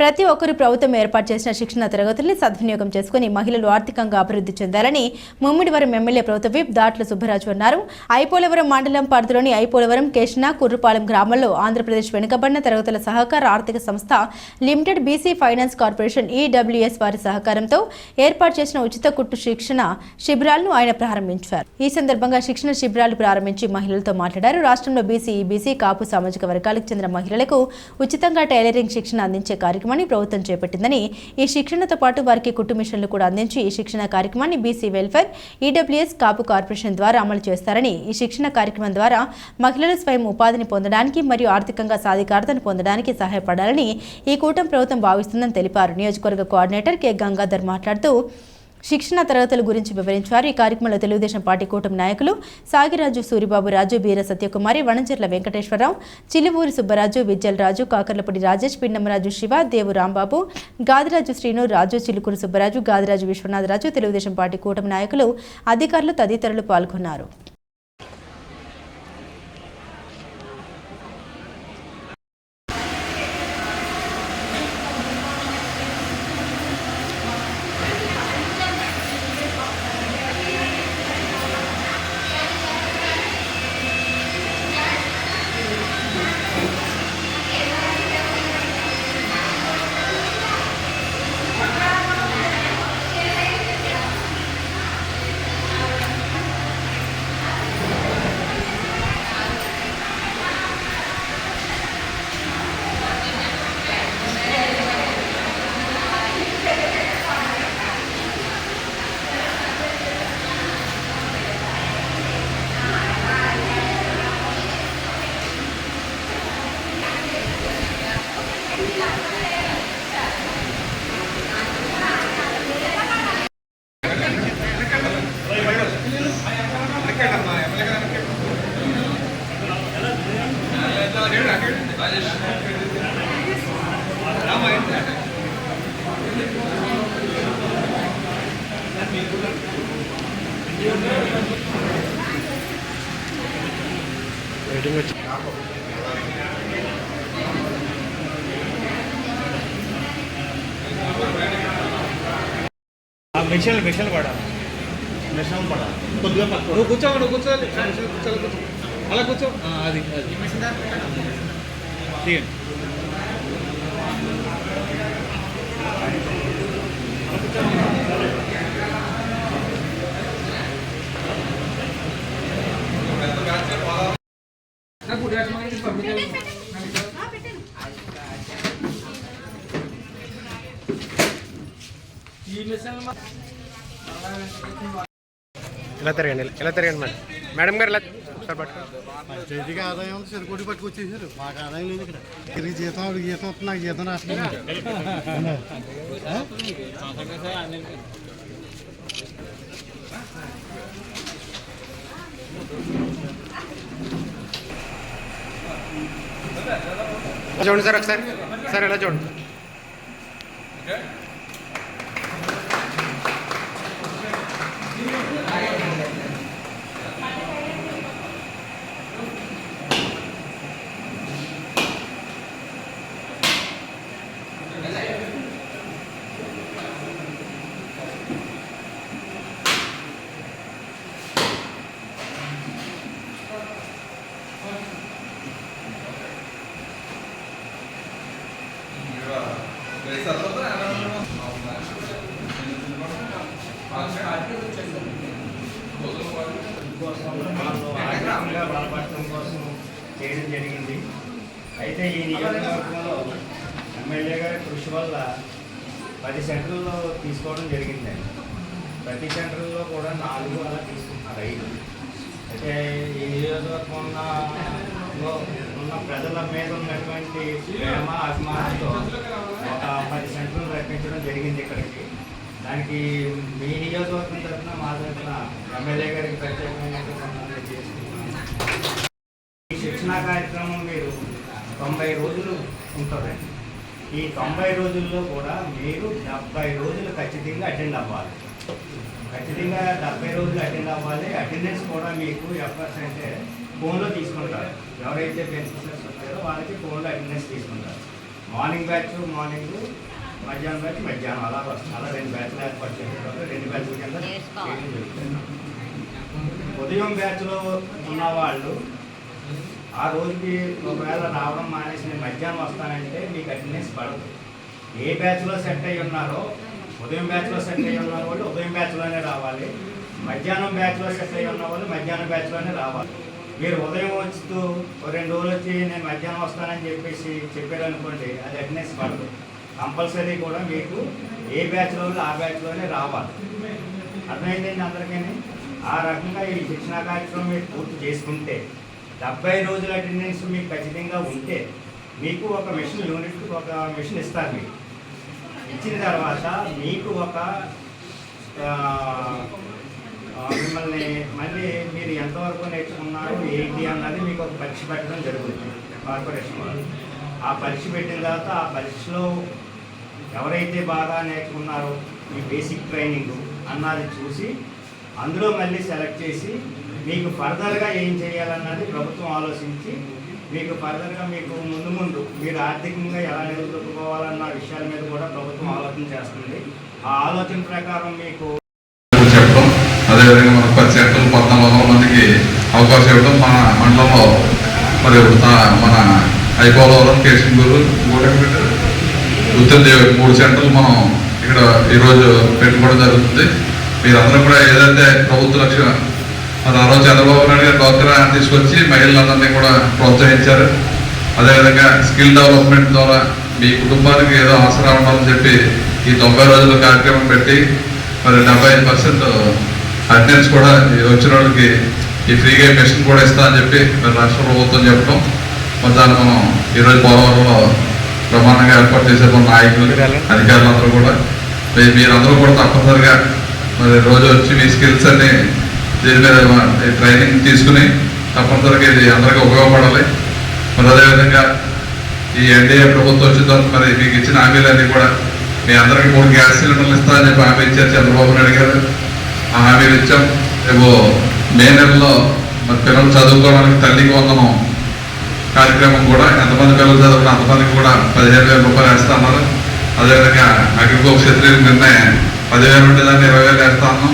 ప్రతి ఒక్కరు ప్రభుత్వం ఏర్పాటు చేసిన శిక్షణ తరగతుల్ని సద్వినియోగం చేసుకుని మహిళలు ఆర్థికంగా అభివృద్ధి చెందాలని ముమ్మిడివరం ఎమ్మెల్యే ప్రభుత్వ విప్ దాట్ల సుబ్బరాజు అన్నారు. ఐపోలవరం మండలం పరిధిలోని ఐపోలవరం కేశన కుర్రుపాలెం గ్రామంలో ఆంధ్రప్రదేశ్ వెనుకబడిన తరగతుల సహకార ఆర్థిక సంస్థ limited BC finance corporation EWS వారి సహకారంతో ఏర్పాటు చేసిన ఉచిత కుట్టు శిక్షణ శిబిరాలను ఆయన ప్రారంభించారు. ఈ సందర్భంగా శిక్షణ శిబిరాలు ప్రారంభించి మహిళలతో మాట్లాడారు. రాష్ట్రంలో బీసీ ఈబీసీ కాపు సామాజిక వర్గాలకు చెందిన మహిళలకు ఉచితంగా టైలరింగ్ శిక్షణ అందించే కార్యక్రమం కార్యక్రమాన్ని ప్రభుత్వం చేపట్టిందని ఈ శిక్షణతో పాటు వారికి కుట్టు మిషన్లు కూడా అందించి ఈ శిక్షణ కార్యక్రమాన్ని BC welfare EWS Kapu corporation ద్వారా అమలు చేస్తారని ఈ శిక్షణ కార్యక్రమం ద్వారా మహిళలు స్వయం ఉపాధిని పొందడానికి మరియు ఆర్థికంగా సాధికారతను పొందడానికి సహాయపడాలని ఈ కూటమి ప్రభుత్వం భావిస్తుందని తెలిపారు. నియోజకవర్గ కోఆర్డినేటర్ కె. గంగాధర్ మాట్లాడుతూ శిక్షణ తరగతుల గురించి వివరించారు. ఈ కార్యక్రమంలో తెలుగుదేశం పార్టీ కూటమి నాయకులు సాగిరాజు సూరిబాబు రాజు బీర సత్యకుమారి వణంచెర్ల వెంకటేశ్వరరావు చిలువూరి సుబ్బరాజు విజ్జల్ రాజు కాకర్లపూడి రాజేష్ పిండమరాజు శివ దేవు రాంబాబు గాదిరాజు శ్రీను రాజు చిలుకూరు సుబ్బరాజు గాదిరాజు విశ్వనాథరాజు తెలుగుదేశం పార్టీ కూటమి నాయకులు అధికారులు తదితరులు పాల్గొన్నారు. మిషన్ మిషన్ పడాలి మిషన్ పడాలి కొద్దిగా నువ్వు కూర్చో నువ్వు కూర్చోవాలి కూర్చో కూర్చో. అలా కూర్చో. అది అది. తీయండి. ఈ ఇలా తిరగండి ఇలా తిరగండి మేడం మేడం గారు ఇలా ఒకసారి పట్టుకోండి చేతికి ఆదాయం ఉంది చెరుకోటి పట్టుకొచ్చేసారు మాకు ఆదాయం లేదు ఇక్కడ తిరిగి జీతం ఆవిడ జీతం వస్తుంది నాకు జీతం రాస్తుంది చూడండి సార్ ఒకసారి సార్ ఇలా చూడండి ఆర్థికంగా బలపడటం కోసం చేయడం జరిగింది. అయితే ఈ నియోజకవర్గంలో ఎమ్మెల్యే గారి కృషి వల్ల పది సెంటర్లో తీసుకోవడం జరిగిందండి. ప్రతి సెంటర్లో కూడా నాలుగు అలా తీసుకుంటున్నారు ఐదు. అయితే ఈ నియోజకవర్గం ఉన్న ప్రజల మీద ఉన్నటువంటి ప్రేమ అభిమానంతో ఒక పది సెంటర్లు రప్పించడం జరిగింది ఇక్కడికి. దానికి మీ నియోజకవర్గం తరఫున మా తరఫున ఎమ్మెల్యే గారికి ప్రత్యేకమైన చేసుకుంటున్నాం శిక్షణా కార్యక్రమం మీరు తొంభై రోజులు ఉంటుందండి. ఈ తొంభై రోజుల్లో కూడా మీరు డెబ్బై రోజులు ఖచ్చితంగా అటెండ్ అవ్వాలి. ఖచ్చితంగా డెబ్బై రోజులు అటెండ్ అవ్వాలి. అటెండెన్స్ కూడా మీకు ఎఫ్ఎస్ అంటే ఫోన్లో తీసుకుంటారు. ఎవరైతే బెనిఫిషియర్స్ వచ్చారో వాళ్ళకి ఫోన్లో అటెండెన్స్ తీసుకుంటారు. మార్నింగ్ బ్యాచ్ మార్నింగ్ మధ్యాహ్నం బ్యాచ్ మధ్యాహ్నం అలా అలా రెండు బ్యాచ్లు ఏర్పాటు చేస్తారు రెండు బ్యాచ్ల కింద ఉదయం బ్యాచ్లో ఉన్న వాళ్ళు ఆ రోజుకి ఒకవేళ రావడం మానేసి నేను మధ్యాహ్నం వస్తానంటే మీకు అటెండెన్స్ పడదు. ఏ బ్యాచ్లో సెట్ అయ్యి ఉన్నారో ఉదయం బ్యాచ్లో సెట్ అయ్యి ఉన్న వాళ్ళు ఉదయం బ్యాచ్లోనే రావాలి. మధ్యాహ్నం బ్యాచ్లో సెట్ అయ్యి ఉన్న వాళ్ళు మధ్యాహ్నం బ్యాచ్లోనే రావాలి. మీరు ఉదయం వస్తూ రెండు రోజులు వచ్చి నేను మధ్యాహ్నం వస్తానని చెప్పేసి చెప్పారనుకోండి అది అటెండెన్స్ పడదు. కంపల్సరీ కూడా మీకు ఏ బ్యాచ్లో ఆ బ్యాచ్లోనే రావాలి. అర్థమైందండి అందరికీ? ఆ రకంగా ఈ శిక్షణా కార్యక్రమం మీరు పూర్తి చేసుకుంటే డెబ్బై రోజుల అటెండెన్స్ మీకు ఖచ్చితంగా ఉంటే మీకు ఒక మిషన్ యూనిట్ ఒక మిషన్ ఇస్తారు మీకు ఇచ్చిన తర్వాత మీకు ఒక మిమ్మల్ని మళ్ళీ మీరు ఎంతవరకు నేర్చుకున్నారు ఏంటి అన్నది మీకు ఒక పరీక్ష పెట్టడం జరుగుతుంది కార్పొరేషన్ వాళ్ళు. ఆ పరీక్ష పెట్టిన తర్వాత ఆ పరీక్షలో ఎవరైతే బాగా నేర్చుకున్నారో ఈ బేసిక్ ట్రైనింగ్ అన్నది చూసి అందులో మళ్ళీ సెలెక్ట్ చేసి మీకు ఫర్దర్గా ఏం చేయాలన్నది ప్రభుత్వం ఆలోచించి మీకు ఫర్దర్గా మీకు ముందు ముందు మీరు ఆర్థికంగా ఎలా నిలదొక్కుకోవాలన్న విషయాల మీద కూడా ప్రభుత్వం ఆలోచన చేస్తుంది. ఆ ఆలోచన ప్రకారం మీకు చెప్పడం అదేవిధంగా మనకు పది సెంటర్లు పద్నాలుగు వందల మందికి అవకాశం ఇవ్వడం మన మండలంలో మరి మన ఐపోలవరం కేసింగూరు గుర్తుంది మూడు సెంటర్లు మనం ఇక్కడ ఈరోజు పెట్టుకోవడం జరుగుతుంది. మీరందరూ కూడా ఏదైతే ప్రభుత్వ లక్ష్యం మరి ఆ రోజు చంద్రబాబు నాయుడు గారు డ్వాక్రా తీసుకొచ్చి మహిళలందరినీ కూడా ప్రోత్సహించారు. అదేవిధంగా స్కిల్ డెవలప్మెంట్ ద్వారా మీ కుటుంబానికి ఏదో ఆసరా ఉండాలని చెప్పి ఈ తొంభై రోజుల కార్యక్రమం పెట్టి మరి డెబ్బై ఐదు పర్సెంట్ అటెండెన్స్ కూడా వచ్చిన వాళ్ళకి ఈ ఫ్రీగా మెషిన్ కూడా ఇస్తా అని చెప్పి మరి రాష్ట్ర ప్రభుత్వం చెప్పడం. మరి దాన్ని మనం ఈరోజు పోలవరంలో ప్రమాణంగా ఏర్పాటు చేసే మన నాయకులు అధికారులందరూ కూడా. మీరందరూ కూడా తప్పనిసరిగా మరి రోజు వచ్చి మీ స్కిల్స్ అన్ని దీని మీద ట్రైనింగ్ తీసుకుని తప్పనిసరిగా ఇది అందరికీ ఉపయోగపడాలి. మరి అదేవిధంగా ఈ ఎన్డీఏ ప్రభుత్వం వచ్చిన మరి మీకు ఇచ్చిన హామీలన్నీ కూడా మీ అందరికీ మూడు గ్యాస్ సిలిండర్లు ఇస్తారని చెప్పి హామీ ఇచ్చారు చంద్రబాబు నాయుడు గారు. ఆ హామీలు ఇచ్చాం. రేపు మే నెలలో మరి పిల్లలు చదువుకోవడానికి తల్లికి వందనం కార్యక్రమం కూడా ఎంతమంది పిల్లలు చదువుకున్న అంతమందికి కూడా పదిహేను వేల రూపాయలు వేస్తా ఉన్నారు అదేవిధంగా అగ్రికో క్షత్రియులకు నిన్నే పదివేలు ఉండేదాన్ని ఇరవై వేలు వేస్తా ఉన్నాం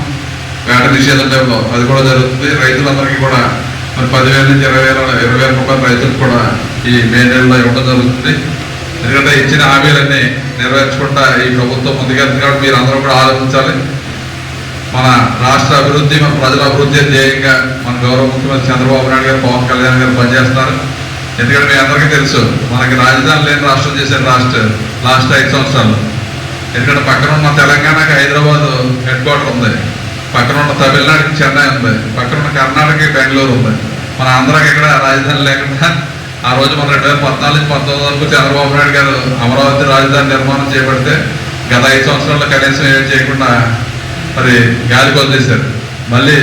వేట నిషేధం టైంలో అది కూడా జరుగుతుంది. రైతులందరికీ కూడా మరి పదివేల నుంచి ఇరవై వేల ఇరవై వేల రూపాయలు రైతులకు కూడా ఈ మే నెలలో ఇవ్వడం జరుగుతుంది. ఎందుకంటే ఇచ్చిన హామీలన్నీ నెరవేర్చకుండా ఈ ప్రభుత్వం ముందుకెళ్తుంది కాబట్టి మీరు అందరూ కూడా ఆలోచించాలి. మన రాష్ట్ర అభివృద్ధి మన ప్రజల అభివృద్ధి ధ్యేయంగా మన గౌరవ ముఖ్యమంత్రి చంద్రబాబు నాయుడు గారు పవన్ కళ్యాణ్ గారు పనిచేస్తున్నారు. ఎందుకంటే మీ అందరికీ తెలుసు మనకి రాజధాని లేని రాష్ట్రం చేశారు రాష్ట్ర లాస్ట్ ఐదు సంవత్సరాలు. ఎందుకంటే పక్కన ఉన్న తెలంగాణ పక్కన ఉన్న తమిళనాడుకి చెన్నై ఉంది. పక్కన ఉన్న కర్ణాటకకి బెంగళూరు ఉంది. మన ఆంధ్రాకి ఇక్కడ రాజధాని లేకుండా ఆ రోజు మన రెండు వేల పద్నాలుగు పంతొమ్మిది వరకు చంద్రబాబు నాయుడు గారు అమరావతి రాజధాని నిర్మాణం చేపడితే గత ఐదు సంవత్సరాల్లో కనీసం ఏం చేయకుండా మరి గాలి వదిలేశారు మళ్ళీ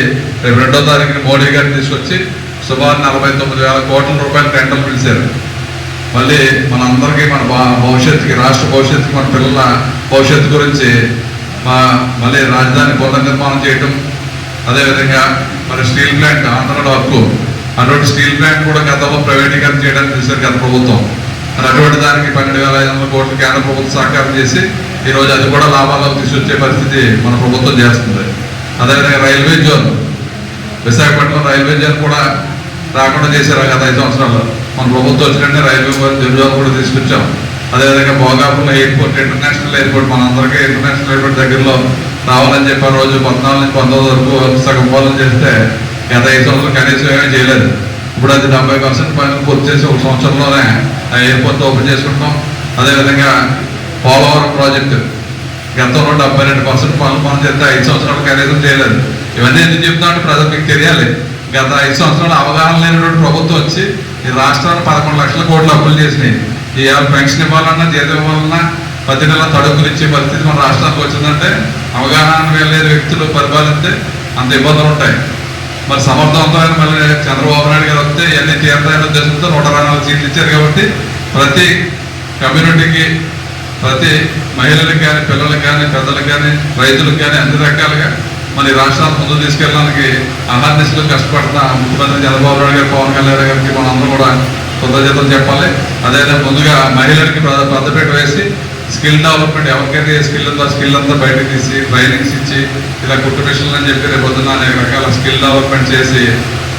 రేపు రెండో తారీఖున మోడీ గారిని తీసుకొచ్చి సుమారు నలభై తొమ్మిది వేల కోట్ల రూపాయల టెండర్లు పిలిచారు. మళ్ళీ మనందరికీ మన భా- భవిష్యత్తుకి రాష్ట్ర భవిష్యత్తుకి మన పిల్లల భవిష్యత్తు గురించి మా మళ్ళీ రాజధాని పునర్నిర్మాణం చేయటం అదేవిధంగా మరి స్టీల్ ప్లాంట్ ఆంధ్రలో హక్కు అటువంటి స్టీల్ ప్లాంట్ కూడా గతంలో ప్రైవేటీకరణ చేయడానికి చూశారు గత ప్రభుత్వం. మరి అటువంటి దానికి పన్నెండు వేల ఐదు వందల కోట్లు కేంద్ర ప్రభుత్వం సహకారం చేసి ఈరోజు అది కూడా లాభాలకు తీసుకొచ్చే పరిస్థితి మన ప్రభుత్వం చేస్తుంది. అదేవిధంగా railway zone Visakhapatnam railway zone కూడా రాకుండా చేశారు గత ఐదు సంవత్సరాల్లో. మన ప్రభుత్వం వచ్చినట్టే రైల్వే జోన్ కూడా తీసుకొచ్చాం. అదేవిధంగా భోగాపురం ఎయిర్పోర్ట్ ఇంటర్నేషనల్ ఎయిర్పోర్ట్ మనందరికీ ఇంటర్నేషనల్ ఎయిర్పోర్ట్ దగ్గరలో రావాలని చెప్పి ఆ రోజు పద్నాలుగు నుంచి పంతొమ్మిది వరకు సగం పోలం చేస్తే గత ఐదు సంవత్సరాలు కనీసం ఏమీ చేయలేదు. ఇప్పుడు అది డెబ్బై పర్సెంట్ పనులు పూర్తి చేసి ఒక సంవత్సరంలోనే ఆ ఎయిర్పోర్ట్ ఓపెన్ చేసుకుంటాం అదేవిధంగా పోలవరం ప్రాజెక్టు గతంలో డెబ్బై రెండు పర్సెంట్ పనులు మనం చేస్తే ఐదు సంవత్సరాలు కనీసం చేయలేదు. ఇవన్నీ ఎందుకు చెప్తామంటే ప్రజలు మీకు తెలియాలి. గత ఐదు సంవత్సరాలు అవగాహన లేనటువంటి ప్రభుత్వం వచ్చి ఈ రాష్ట్రాన్ని పదకొండు లక్షల కోట్లు అప్పులు చేసినాయి. పెన్షన్ ఇవ్వాలన్నా జీతం ఇవ్వాలన్నా ప్రతి నెల తడుపులు ఇచ్చే పరిస్థితి మన రాష్ట్రానికి వచ్చిందంటే అవగాహన వెళ్ళే వ్యక్తులు పరిపాలిస్తే అంత ఇబ్బందులు ఉంటాయి. మరి సమర్థవంతమైన మళ్ళీ చంద్రబాబు నాయుడు గారు వస్తే ఇవన్నీ తీర్థాయన ఉద్దేశంతో నూట అరవై నాలుగు సీట్లు ఇచ్చారు కాబట్టి ప్రతి కమ్యూనిటీకి ప్రతి మహిళలకు కానీ పిల్లలకు కానీ పెద్దలకు కానీ రైతులకు కానీ అన్ని రకాలుగా మన రాష్ట్రాలకు రాష్ట్రాన్ని తీసుకెళ్ళడానికి అహర్నిశలు కష్టపడుతున్న ముఖ్యమంత్రి చంద్రబాబు నాయుడు గారు పవన్ కళ్యాణ్ గారికి మనందరం కూడా కృతజ్ఞతలు చెప్పాలి. అదే ముందుగా మహిళలకి ప్ర- పెద్దపీట వేసి స్కిల్ డెవలప్మెంట్ ఎవరికైతే ఏ స్కిల్ ఉందో స్కిల్ అంతా బయటకు తీసి ట్రైనింగ్స్ ఇచ్చి ఇలా కుట్టు మిషన్లు అని చెప్పి రేపొద్దున అనేక రకాల స్కిల్ డెవలప్మెంట్ చేసి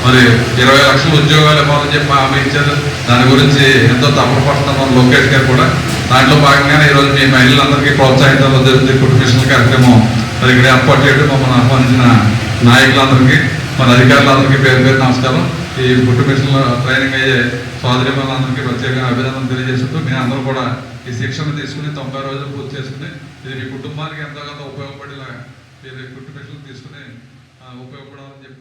మరి ఇరవై లక్షల ఉద్యోగాలు ఇవ్వాలని చెప్పి హామీ ఇచ్చారు. దాని గురించి ఎంతో తప్పపడుతున్నాం మన లోకేష్ గారు కూడా. దాంట్లో భాగంగానే ఈరోజు మీ మహిళలందరికీ ప్రోత్సహించాలని జరుగుతుంది కుటుంబ మిషన్ కార్యక్రమం మరి ఇక్కడ ఏర్పాటు చేయడం మమ్మల్ని ఆహ్వానించిన నాయకులందరికీ మన అధికారులందరికీ పేరు పేరు నమస్కారం. ఈ కుట్టు మిషన్లో ట్రైనింగ్ అయ్యే సోదరి వాళ్ళందరికీ ప్రత్యేకంగా అభినందనలు తెలియజేస్తుంటూ మీ అందరూ కూడా ఈ శిక్షణ తీసుకుని తొంభై రోజులు పూర్తి చేసుకుని ఇది మీ కుటుంబానికి ఎంతోగానో ఉపయోగపడేలా మీరు ఈ కుట్టు మిషన్లు తీసుకుని ఉపయోగపడాలని చెప్పి